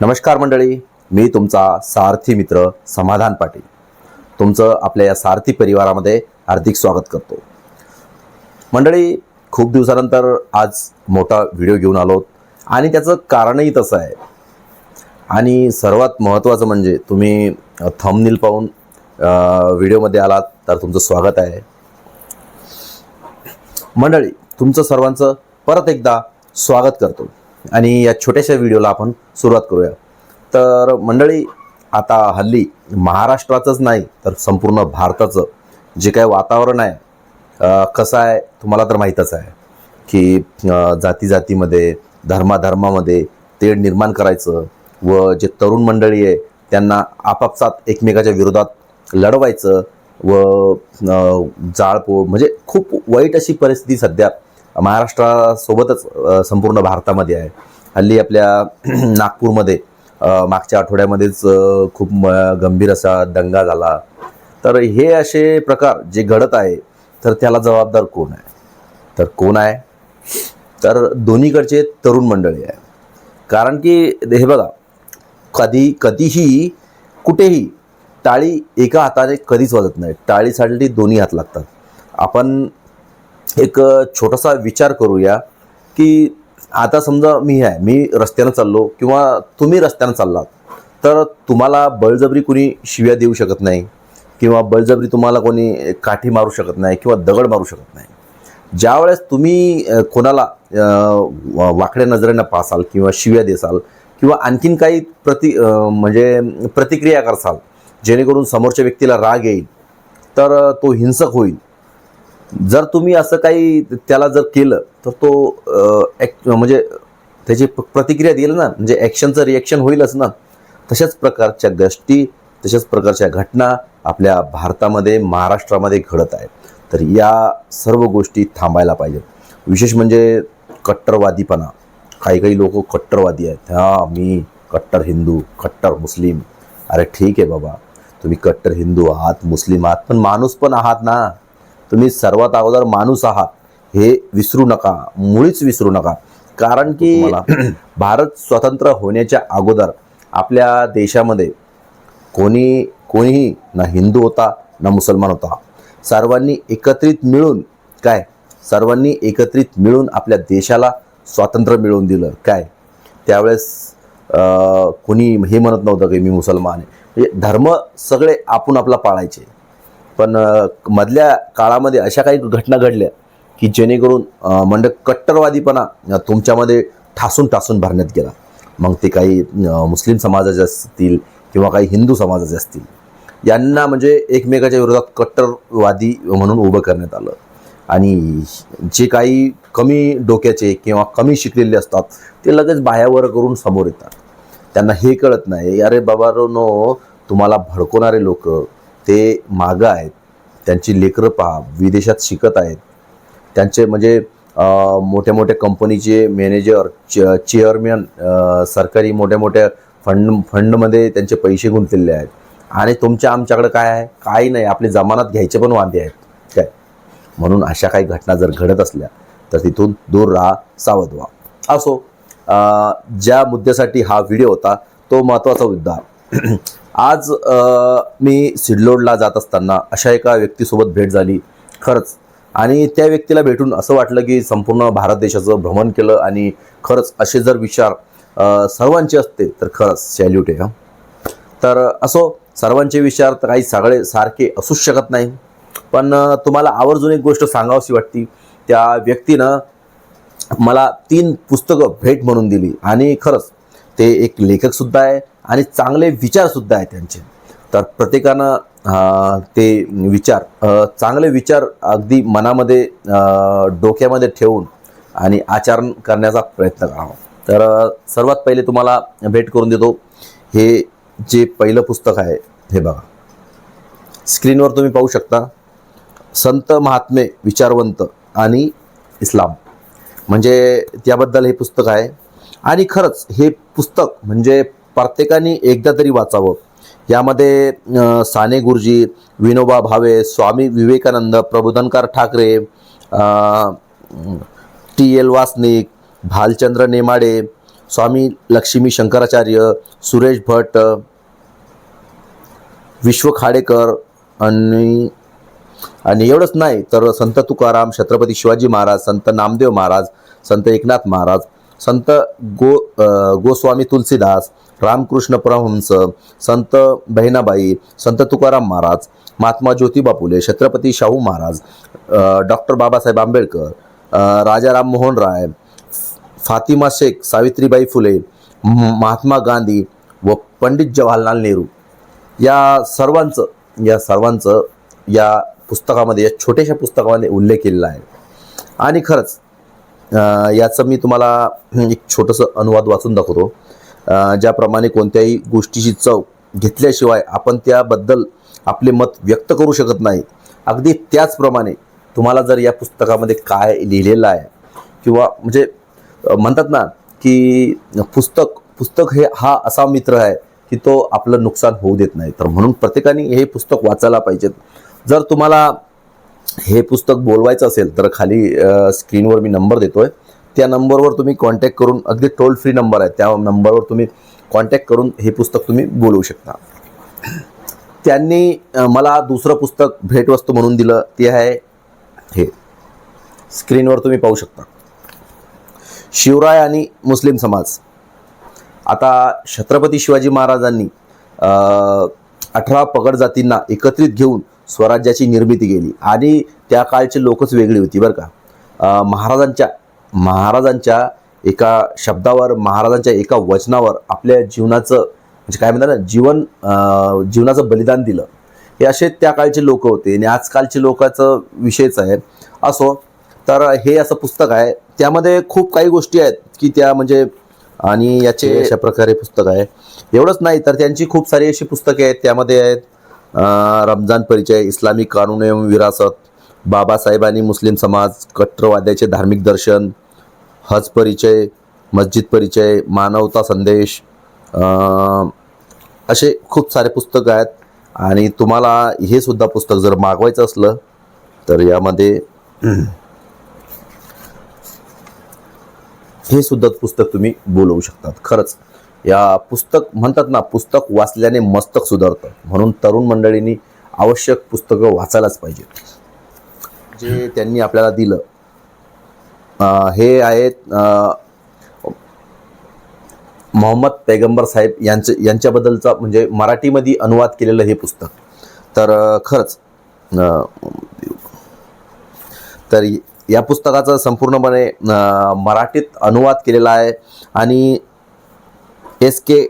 नमस्कार मंडळी मी तुमचा सारथी मित्र समाधान पाटील. तुमचं आपल्या या सारथी परिवारामध्ये हार्दिक स्वागत करतो. मंडळी खूप दिवसानंतर आज मोठा व्हिडिओ घेऊन आलो आणि त्याचं कारणही तसं आहे. आणि सर्वात महत्त्वाचं म्हणजे तुम्ही थंबनील पाहून व्हिडिओमध्ये आलात तर तुमचं स्वागत आहे. मंडळी तुमचं सर्वांचं परत एकदा स्वागत करतो. आणि या छोट्याशा व्हिडिओला आपण सुरुवात करूया. तर मंडळी आता हल्ली महाराष्ट्राचंच नाही तर संपूर्ण भारताचं जे काही वातावरण आहे कसं आहे तुम्हाला तर माहीतच आहे की जाती जातीमध्ये धर्माधर्मामध्ये तेढ निर्माण करायचं व जे तरुण मंडळी आहे त्यांना आपापसात एकमेकाच्या विरोधात लढवायचं व जाळपोळ म्हणजे खूप वाईट अशी परिस्थिती सध्या महाराष्ट्रासोबतच संपूर्ण भारतामध्ये आहे. हल्ली आपल्या नागपूरमध्ये मागच्या आठवड्यामध्येच खूप म- गंभीर असा दंगा झाला. तर हे असे प्रकार जे घडत आहे तर त्याला जबाबदार कोण आहे? तर कोण आहे? तर दोन्हीकडचे तरुण मंडळी आहे कारण की हे बघा कधी कधीही कुठेही टाळी एका हाताने कधीच वाजत नाही. टाळीसाठी दोन्ही हात लागतात. आपण एक छोटासा विचार करूया की आता समजा मी आहे मी रस्त्यानं चाललो किंवा तुम्ही रस्त्यानं चाललात तर तुम्हाला बळजबरी कुणी शिव्या देऊ शकत नाही किंवा बळजबरी तुम्हाला कोणी काठी मारू शकत नाही किंवा दगड मारू शकत नाही. ज्यावेळेस तुम्ही कोणाला वा- वाकड्या नजरेनं पासाल किंवा शिव्या देसाल किंवा आणखीन काही प्रति म्हणजे प्रतिक्रिया करसाल जेणेकरून समोरच्या व्यक्तीला राग येईल तर तो हिंसक होईल. जर तुम्ही असं काही त्याला जर केलं तर तो ॲक् म्हणजे त्याची प्रतिक्रिया देईल ना. म्हणजे ॲक्शनचं रिॲक्शन होईलच ना. तशाच प्रकारच्या गोष्टी तशाच प्रकारच्या घटना आपल्या भारतामध्ये महाराष्ट्रामध्ये घडत आहेत. तर या सर्व गोष्टी थांबायला पाहिजेत. विशेष म्हणजे कट्टरवादीपणा. काही काही लोक कट्टरवादी आहेत. हां मी कट्टर हिंदू कट्टर मुस्लिम. अरे ठीक आहे बाबा. तुम्ही कट्टर हिंदू आहात मुस्लिम आहात पण माणूस पण आहात ना. तुम्ही सर्वात अगोदर माणूस आहात हे विसरू नका मुळीच विसरू नका. कारण की भारत स्वतंत्र होण्याच्या अगोदर आपल्या देशामध्ये कोणी कोणीही ना हिंदू होता ना मुसलमान होता. सर्वांनी एकत्रित मिळून काय? सर्वांनी एकत्रित मिळून आपल्या देशाला स्वातंत्र्य मिळवून दिलं. काय? त्यावेळेस कोणी हे म्हणत नव्हतं की मी मुसलमान आहे. म्हणजे धर्म सगळे आपण आपला पाळायचे. पण मधल्या काळामध्ये अशा काही घटना घडल्या की जेणेकरून म्हणजे कट्टरवादीपणा तुमच्यामध्ये ठासून ठासून भरण्यात गेला. मग ते काही मुस्लिम समाजाचे असतील किंवा काही हिंदू समाजाचे असतील यांना म्हणजे एकमेकाच्या विरोधात कट्टरवादी म्हणून उभं करण्यात आलं. आणि जे काही कमी डोक्याचे किंवा कमी शिकलेले असतात ते लगेच बाह्यावर करून समोर येतात. त्यांना हे कळत नाही अरे बाबा नो तुम्हाला भडकवणारे लोक ते मागं आहेत. त्यांची लेकरं पहा विदेशात शिकत आहेत. त्यांचे म्हणजे मोठ्या मोठ्या कंपनीचे मॅनेजर च चेअरमॅन सरकारी मोठ्या मोठ्या फंड फंडमध्ये त्यांचे पैसे गुंतलेले आहेत. आणि तुमच्या आमच्याकडे काय आहे? काही नाही. आपले जमानात घ्यायचे पण वांदे आहेत. काय? म्हणून अशा काही घटना जर घडत असल्या तर तिथून दूर राहा सावध व्हा. असो ज्या मुद्द्यासाठी हा व्हिडिओ होता तो महत्त्वाचा मुद्दा. आज मी सिडलोडला जात असताना अशा एका व्यक्तीसोबत भेट झाली. खरंच. आणि त्या व्यक्तीला भेटून असं वाटलं की संपूर्ण भारत देशाचं भ्रमण केलं आणि खरंच असे जर विचार सर्वांचे असते तर खरंच सॅल्यूट आहे तर असो सर्वांचे विचार तर काही सगळे सारखे असूच शकत नाही. पण तुम्हाला आवर्जून एक गोष्ट सांगावशी वाटती. त्या व्यक्तीनं मला तीन पुस्तकं भेट म्हणून दिली. आणि खरंच ते एक लेखकसुद्धा आहे. आणि चांगले विचारसुद्धा आहेत त्यांचे. तर प्रत्येकानं ते विचार चांगले विचार अगदी मनामध्ये डोक्यामध्ये ठेवून आणि आचरण करण्याचा प्रयत्न करावा. तर सर्वात पहिले तुम्हाला भेट करून देतो. हे जे पहिलं पुस्तक आहे हे बघा. स्क्रीनवर तुम्ही पाहू शकता. संत महात्मे विचारवंत आणि इस्लाम. म्हणजे त्याबद्दल हे पुस्तक आहे. आणि खरंच हे पुस्तक म्हणजे प्रत्येकाने एकदा तरी वाचावं. यामध्ये साने गुरुजी विनोबा भावे स्वामी विवेकानंद प्रबोधनकार ठाकरे टी एल वासनिक भालचंद्र नेमाडे स्वामी लक्ष्मी शंकराचार्य सुरेश भट विश्व खाडेकर आणि आणि एवढंच नाही तर संत तुकाराम छत्रपती शिवाजी महाराज संत नामदेव महाराज संत एकनाथ महाराज संत गो गोस्वामी तुलसीदास रामकृष्ण परमहंस संत बहिणाबाई संत तुकाराम महाराज महात्मा ज्योतिबा फुले छत्रपती शाहू महाराज डॉक्टर बाबासाहेब आंबेडकर राजा राममोहन राय फातिमा शेख सावित्रीबाई फुले महात्मा गांधी व पंडित जवाहरलाल नेहरू. या सर्वांचं या सर्वांचं या पुस्तकामध्ये या छोट्याशा पुस्तकामध्ये उल्लेख केलेला आहे. आणि खरंच याचं मी तुम्हाला एक छोटंसं अनुवाद वाचून दाखवतो. ज्याप्रमाणे कोणत्याही गोष्टीची चव घेतल्याशिवाय आपण त्याबद्दल आपले मत व्यक्त करू शकत नाही. अगदी त्याचप्रमाणे तुम्हाला जर या पुस्तकामध्ये काय लिहिलेलं आहे किंवा म्हणजे म्हणतात ना की पुस्तक पुस्तक हे हा असा मित्र आहे की तो आपलं नुकसान होऊ देत नाही. तर म्हणून प्रत्येकाने हे पुस्तक वाचायला पाहिजेत. जर तुम्हाला हे पुस्तक बोलवायचं असेल तर खाली स्क्रीनवर मी नंबर देतोय. त्या नंबरवर तुम्ही कॉन्टॅक्ट करून अगदी टोल फ्री नंबर आहे त्या नंबरवर तुम्ही कॉन्टॅक्ट करून हे पुस्तक तुम्ही बोलवू शकता. त्यांनी मला दुसरं पुस्तक भेटवस्तू म्हणून दिलं ते आहे हे. स्क्रीनवर तुम्ही पाहू शकता. शिवराय आणि मुस्लिम समाज. आता छत्रपती शिवाजी महाराजांनी अठरा पगड जातींना एकत्रित घेऊन स्वराज्याची निर्मिती केली. आणि त्या काळची लोकच वेगळी होती बरं का. महाराजांच्या महाराजांच्या एका शब्दावर महाराजांच्या एका वचनावर आपल्या जीवनाचं म्हणजे काय म्हणतात ना जीवन जीवनाचं बलिदान दिलं. हे असे त्या काळचे लोक होते आणि आजकालचे लोकांचं विषयच आहे. असो तर हे असं पुस्तक आहे. त्यामध्ये खूप काही गोष्टी आहेत की त्या म्हणजे आणि याचे अशा प्रकारे पुस्तक आहे. एवढंच नाही तर त्यांची खूप सारी अशी पुस्तके आहेत त्यामध्ये आहेत. रमजान परिचय इस्लामिक कानून एवं विरासत बाबासाहेब आणि मुस्लिम समाज कट्टरवाद्याचे धार्मिक दर्शन हज परिचय मस्जिद परिचय मानवता संदेश असे खूप सारे पुस्तकं आहेत. आणि तुम्हाला हे सुद्धा पुस्तक जर मागवायचं असलं तर यामध्ये हे सुद्धा पुस्तक तुम्ही बोलवू शकतात. खरंच. या पुस्तक म्हणतात ना पुस्तक वाचल्याने मस्तक सुधारतं. म्हणून तरुण मंडळींनी आवश्यक पुस्तकं वाचायलाच पाहिजे. जे त्यांनी आपल्याला दिलं. हे आहेत मोहम्मद पैगंबर साहेब यांचं यांच्याबद्दलचा म्हणजे मराठीमध्ये अनुवाद केलेलं हे पुस्तक. तर खरंच तर या पुस्तकाचा संपूर्णपणे मराठीत अनुवाद केलेला आहे. आणि एस के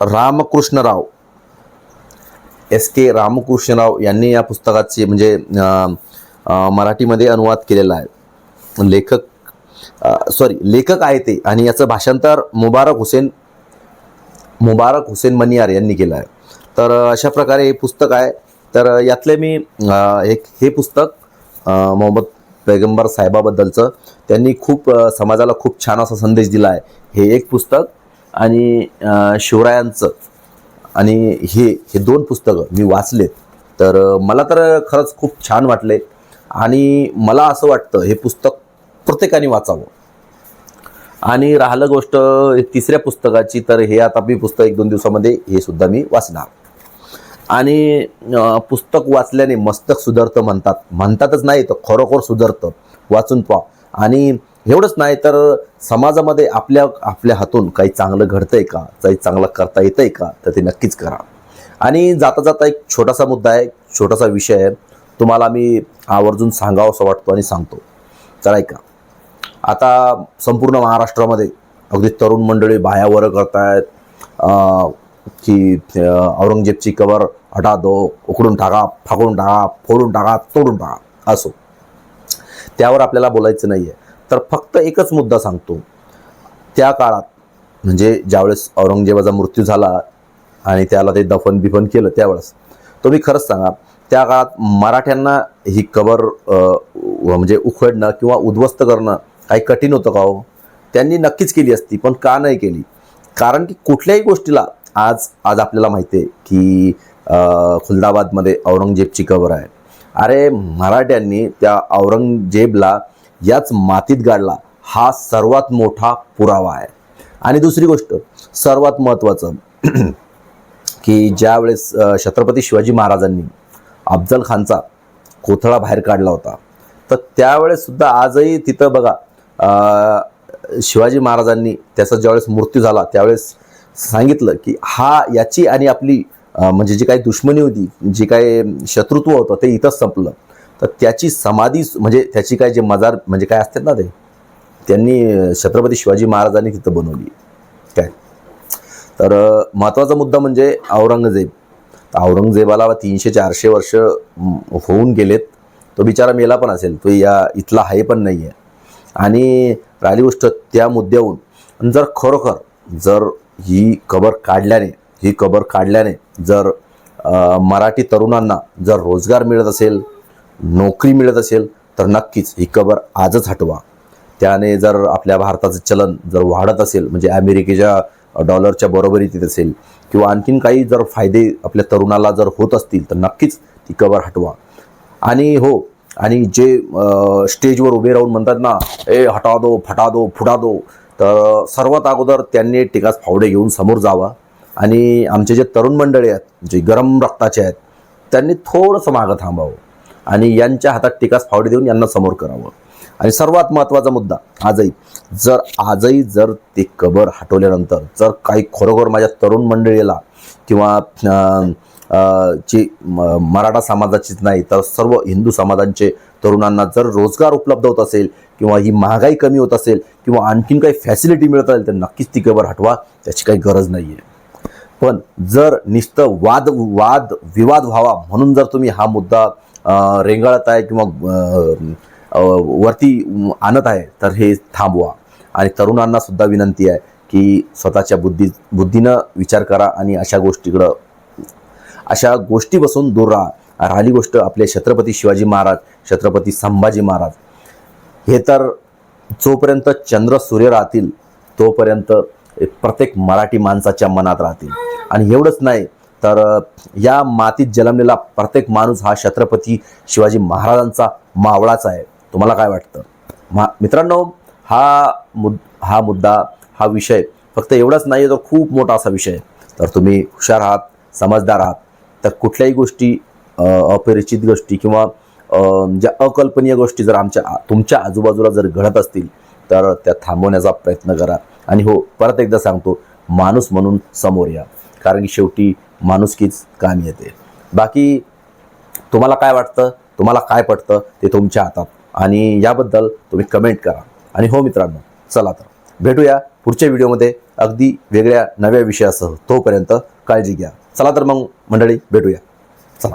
रामकृष्णराव. एस के रामकृष्णराव यांनी या पुस्तकाचे म्हणजे मराठीमध्ये अनुवाद केलेला आहे. लेखक सॉरी लेखक आहे ते आणि याचं भाषांतर मुबारक हुसेन मुबारक हुसेन मनियार यांनी केलं आहे. तर अशा प्रकारे हे पुस्तक आहे. तर यातले मी एक हे पुस्तक मोहम्मद पैगंबर साहेबाबद्दलचं त्यांनी खूप समाजाला खूप छान असा संदेश दिला आहे. हे एक पुस्तक आणि शिवरायांचं. आणि हे हे दोन पुस्तकं मी वाचलेत. तर मला तर खरंच खूप छान वाटले. आणि मला असं वाटतं हे पुस्तक प्रत्येकाने वाचावं. आणि राहिलं गोष्ट तिसऱ्या पुस्तकाची तर हे आता मी पुस्तक एक दोन दिवसामध्ये हे सुद्धा मी वाचणार. आणि पुस्तक वाचल्याने मस्तक सुधारतं म्हणतात. म्हणतातच नाही तर खरोखर सुधारतं. वाचून पहा. आणि एवढंच नाही तर समाजामध्ये आपल्या आपल्या हातून काही चांगलं घडतंय का? काही चांगलं करता येतंय का? तर ते नक्कीच करा. आणि जाता जाता एक छोटासा मुद्दा आहे छोटासा विषय आहे. तुम्हाला मी आवर्जून सांगावं असं वाटतो आणि सांगतो. चला ऐका. आता संपूर्ण महाराष्ट्रामध्ये अगदी तरुण मंडळी बायावर करतायत. आहेत की औरंगजेबची कवर हटा दो उकडून टाका फाकून टाका फोडून टाका तोडून टाका असो. त्यावर आपल्याला बोलायचं नाही आहे तर फक्त एकच मुद्दा सांगतो. त्या काळात म्हणजे ज्यावेळेस औरंगजेबाचा मृत्यू झाला आणि त्याला ते दफन बिफन केलं त्यावेळेस तुम्ही खरंच सांगा त्या काळात मराठ्यांना ही कबर म्हणजे उखडणं किंवा उद्ध्वस्त करणं काही कठीण होतं का हो? त्यांनी नक्कीच केली असती पण का नाही केली? कारण की कुठल्याही गोष्टीला आज आज आपल्याला माहिती आहे की खुलदाबादमध्ये औरंगजेबची कबर आहे. अरे मराठ्यांनी त्या औरंगजेबला याच मातीत गाडला हा सर्वात मोठा पुरावा आहे. आणि दुसरी गोष्ट सर्वात महत्त्वाचं की ज्या वेळेस छत्रपती शिवाजी महाराजांनी अफजल खानचा कोथळा बाहेर काढला होता तर त्यावेळेस सुद्धा आजही तिथं बघा शिवाजी महाराजांनी त्याचा ज्यावेळेस मृत्यू झाला त्यावेळेस सांगितलं की हा याची आणि आपली म्हणजे जी काही दुश्मनी होती जी काही शत्रुत्व होतं ते इथंच संपलं. तर त्याची समाधी म्हणजे त्याची काय जे मजार म्हणजे काय असतात ना ते? त्यांनी छत्रपती शिवाजी महाराजांनी तिथं बनवली. काय? तर महत्त्वाचा मुद्दा म्हणजे औरंगजेब. तर औरंगजेबाला तीनशे चारशे वर्ष होऊन गेलेत. तो बिचारा मेला पण असेल. तो या इथला आहे पण नाही आहे आणि राहिली गोष्ट त्या मुद्द्याहून. जर खरोखर जर ही कबर काढल्याने ही कबर काढल्याने जर मराठी तरुणांना जर रोजगार मिळत असेल नोकरी मिळत असेल तर नक्कीच ही कबर आजच हटवा. त्याने जर आपल्या भारताचं चलन जर वाढत असेल म्हणजे अमेरिकेच्या डॉलरच्या बरोबरीत असेल किंवा आणखीन काही जर फायदे आपल्या तरुणाला जर होत असतील तर नक्कीच ती कबर हटवा. आणि हो आणि जे स्टेजवर उभे राहून म्हणतात ना ए हटा दो फटा दो फुटा दो तर सर्वात अगोदर त्यांनी टिकास फावडे घेऊन समोर जावा. आणि आमचे जे तरुण मंडळी आहेत जे गरम रक्ताचे आहेत त्यांनी थोडंसं मागं थांबावं. आणि यांच्या हातात टिकास फावडे देऊन यांना समोर करावं. आणि सर्वात महत्त्वाचा मुद्दा आजही. जर आजही जर ते कबर हटवल्यानंतर जर काही खरोखर माझ्या तरुण मंडळीला किंवा ची जी म- मराठा समाजाचीच नाही तर सर्व हिंदू समाजांचे तरुणांना जर रोजगार उपलब्ध होत असेल किंवा ही महागाई कमी होत असेल किंवा आणखीन काही फॅसिलिटी मिळत असेल तर नक्कीच ती कबर हटवा त्याची काही गरज नाही आहे पण जर नुसतं वाद वाद विवाद व्हावा म्हणून जर तुम्ही हा मुद्दा रेंगाळत आहे किंवा वरती आणत आहे तर हे थांबवा. आणि तरुणांना सुद्धा विनंती आहे की स्वतःच्या बुद्धी बुद्धीनं विचार करा आणि अशा गोष्टीकडं अशा गोष्टीपासून दूर राहा. राहिली गोष्ट आपले छत्रपती शिवाजी महाराज छत्रपती संभाजी महाराज. हे तर जोपर्यंत चंद्र सूर्य राहतील तोपर्यंत प्रत्येक मराठी माणसाच्या मनात राहतील. आणि एवढंच नाही तर या मातीत जन्मलेला प्रत्येक माणूस हा छत्रपती शिवाजी महाराजांचा मावळाच आहे. तुम्हाला काय वाटतं? मा मित्रांनो हा मुद हा मुद्दा हा विषय फक्त एवढाच नाही तर खूप मोठा असा विषय तर तुम्ही हुशार आहात समजदार आहात. तर कुठल्याही गोष्टी अपरिचित गोष्टी किंवा ज्या अकल्पनीय गोष्टी जर आमच्या तुमच्या आजूबाजूला जर घडत असतील तर त्या थांबवण्याचा प्रयत्न करा. आणि हो परत एकदा सांगतो माणूस म्हणून समोर या. कारण की शेवटी माणुसकीच काम येते. बाकी तुम्हाला काय वाटतं? तुम्हाला काय पटतं? ते तुमच्या हातात. आणि याबद्दल तुम्ही कमेंट करा. आणि हो मित्रांनो चला तर. भेटूया पुढच्या व्हिडिओमध्ये. अगदी वेगळ्या नव्या विषयासह तोपर्यंत काळजी घ्या. चला तर मग मंडळी भेटूया. चला.